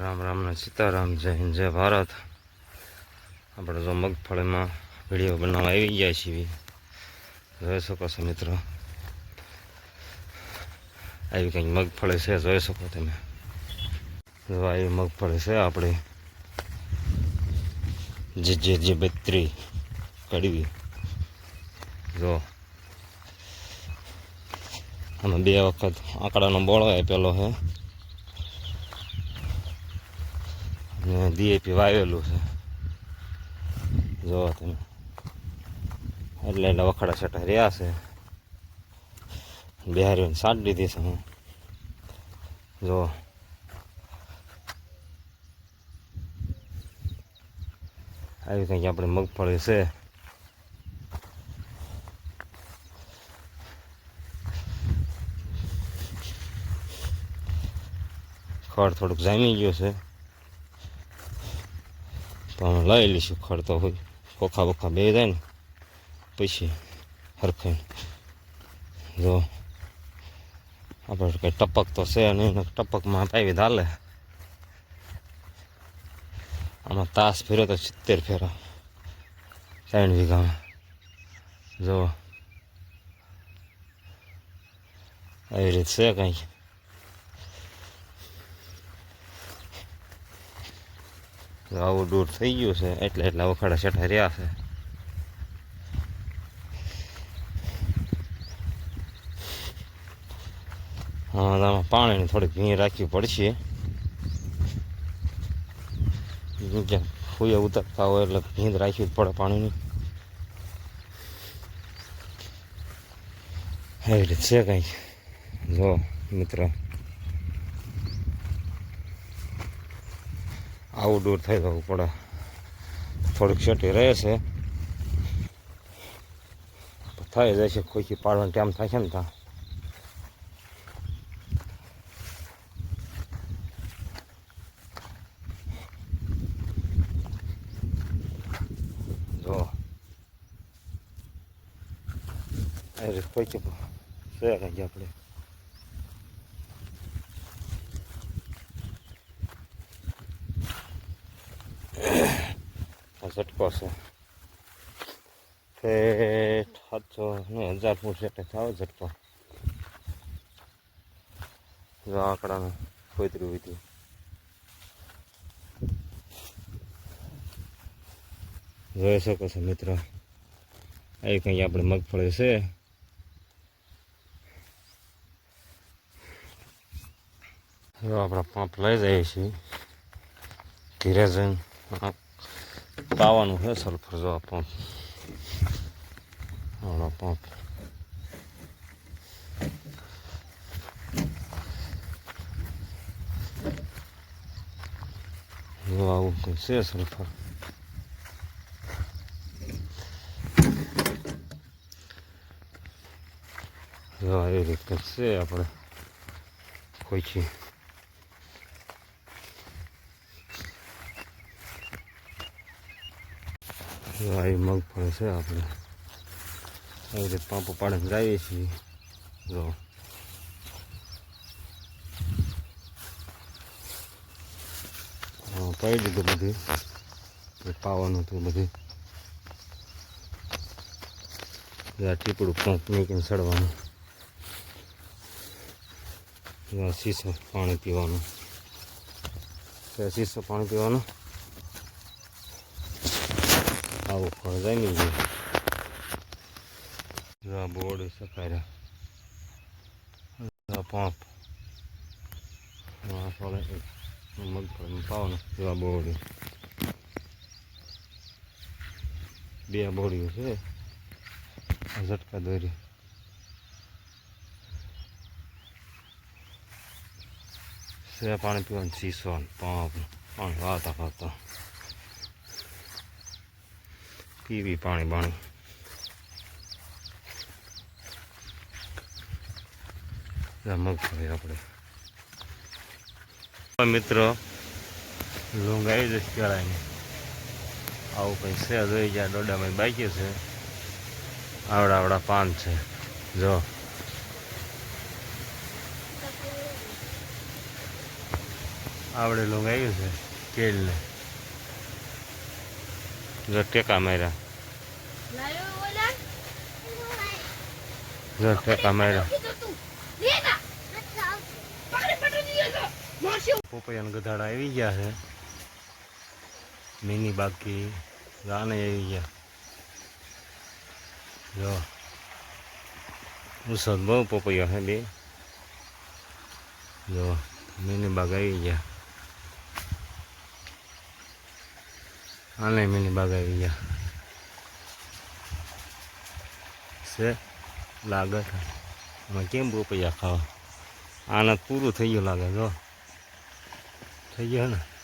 રામ રામ ને સીતારામ, જય હિન્દ, જય ભારત. આપણે જો મગફળીમાં વીડિયો બનાવવા આવી ગયા છીએ. જોઈ શકો છો મિત્રો. આવી કંઈક મગફળી છે, જોઈ શકો તમે. જો આવી મગફળી છે આપણી. જે જે જે બત્રી કડવી. જો. આમાં બે વખત આંકડાનો બોળો આપેલો છે. ને ડીએપી વાવેલું છે. જો તમે. એટલે એટલે વખડા છટા રહ્યા છે. બિહારીઓને સાટ દીધી છે હું. જો આવી કંઈક આપણે મગફળી છે. ખડ થોડુંક જામી ગયું છે. તો અમે લઈ લઈશું ખડતો હોય ખોખા બોખા બે જાય ને પછી હરખાઈ જો આપણે કંઈ ટપક તો છે નહીં ટપકમાં પાવી હાલે આમાં તાસ ફેર્યો તો સિત્તેર ફેરા ત્રણ વીઘામાં જો આવી રીત છે કંઈક આવું દૂર થઈ ગયું છે, એટલે એટલા વખાડા છેઠા રહ્યા છે. હા પાણીની થોડીક ભીણ રાખવી પડશે. જ્યાં ફૂયા ઉતરતા હોય એટલે ભીંદ રાખવી પડે પાણીની. રીત છે કંઈક. જો, મિત્ર. દૂર થઈ જવું પડે થોડીક ક્ષતિ રહે છે. થઈ જાય છે ખોખી પાડવાનો ટાઈમ છે ને ત્યાં. જો. ખોખી છે કંઈક આપણે આ ઝટકો છે. સાતસો ને હજાર ફૂટ છે થાવ ઝટકો. જો આંકડાનું ખોતરું વિધું. જોઈ શકો છો મિત્રો અહીં કંઈ આપણે મગફળી છે. જો આપણા પંપ લઈ જઈએ છીએ. ધીરે જઈને પાવાનું છે સલ્ફર જો પંપ આવડો પંપ જો આવું કંઈ છે સલ્ફર જો આવી રીતે છે આપણે ખોઈછી જો આવી મગફળી છે આપણે. આવી રીતે પાંપો પાડીને જઈએ છીએ. જો. પાડી દીધું બધું. પાવાનું હતું બધું. આ ટીપડું પંપ મૂકીને ચડવાનું શીશો પાણી પીવાનું. શીશો પાણી પીવાનું? આવું ફળ જામી ગયું. જો આ બોર્ડ આ પંપ. આ ફળે મગફળી પાવાનું જો આ બોર્ડ બે બોડીઓ છે. ઝટકા દોરી. પાણી પીવાનું શીશો ને પંપ પાણી વાતા વાતા પીવી પાણી પાણી. મગફળી આપણે. મિત્રો, લોંગ આવી જશે કેળાની આવું કંઈ છે જોઈ જ્યાં દોડામાં બાકી છે. આવડા આવડા પાન છે. જો. આવડે લોંગ આવ્યું છે કેળને જો ટેકા માર્યા જો ટેકા માર્યા પોપૈયાના ગધાડા આવી ગયા છે. મિની બાકી ગાને આવી ગયા. જો. ઉસદ બહુ પોપૈયા છે બે. જો, મિની બાગ આવી ગયા. આને મિની બાગ આવી ગયા. છે? લાગે છે. આમાં કેમ પોપૈયા ખાવા? આના પૂરું થઈ ગયું લાગે જો. થઈ ગયું ને?